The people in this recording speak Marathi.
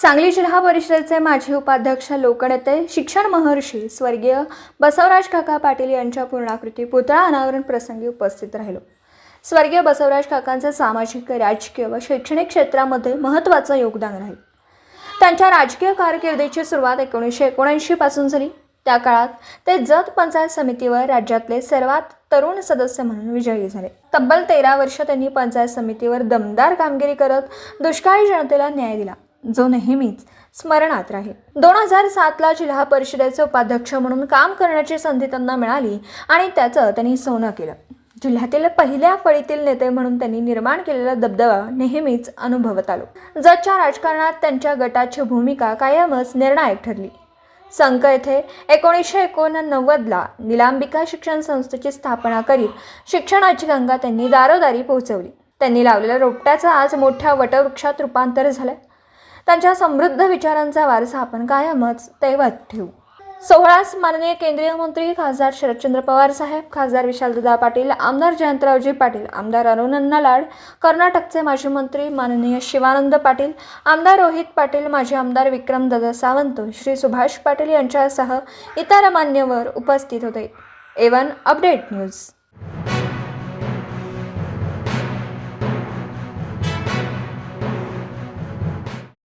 सांगली जिल्हा परिषदेचे माजी उपाध्यक्ष लोकनेते शिक्षण महर्षी स्वर्गीय बसवराज काका पाटील यांच्या पूर्णाकृती पुतळा अनावरण प्रसंगी उपस्थित राहिलो. स्वर्गीय बसवराज काकांचे सामाजिक राजकीय व शैक्षणिक क्षेत्रामध्ये महत्त्वाचं योगदान राहील. त्यांच्या राजकीय कारकिर्दीची सुरुवात एकोणीसशे एकोणऐंशी पासून झाली. त्या काळात ते जत पंचायत समितीवर राज्यातले सर्वात तरुण सदस्य म्हणून विजयी झाले. तब्बल तेरा वर्ष त्यांनी पंचायत समितीवर दमदार कामगिरी करत दुष्काळी जनतेला न्याय दिला. जो नेहमीच स्मरणात राहील. दोन हजार सातला जिल्हा परिषदेचे उपाध्यक्ष म्हणून काम करण्याची संधी त्यांना मिळाली आणि त्याचं त्यांनी सोनं केलं. जिल्ह्यातील पहिल्या फळीतील नेते म्हणून त्यांनी निर्माण केलेला दबदबा नेहमीच अनुभवत आलो. जच्या राजकारणात त्यांच्या गटाची भूमिका कायमच निर्णायक ठरली. संक येथे एकोणीसशे एकोणनव्वदला निलांबिका शिक्षण संस्थेची स्थापना करीत शिक्षणाची गंगा त्यांनी दारोदारी पोहोचवली. त्यांनी लावलेल्या रोपट्याचं आज मोठ्या वटवृक्षात रूपांतर झालं त्यांच्या समृद्ध विचारांचा वारसा आपण कायमच दैवत ठेवू. सोहळ्यास माननीय केंद्रीय मंत्री खासदार शरदचंद्र पवार साहेब खासदार विशालदादा पाटील आमदार जयंतरावजी पाटील आमदार अरुणन्ना लाड कर्नाटकचे माजी मंत्री माननीय शिवानंद पाटील आमदार रोहित पाटील माजी आमदार विक्रमदादा सावंत श्री सुभाष पाटील यांच्यासह इतर मान्यवर उपस्थित होते. A one update news.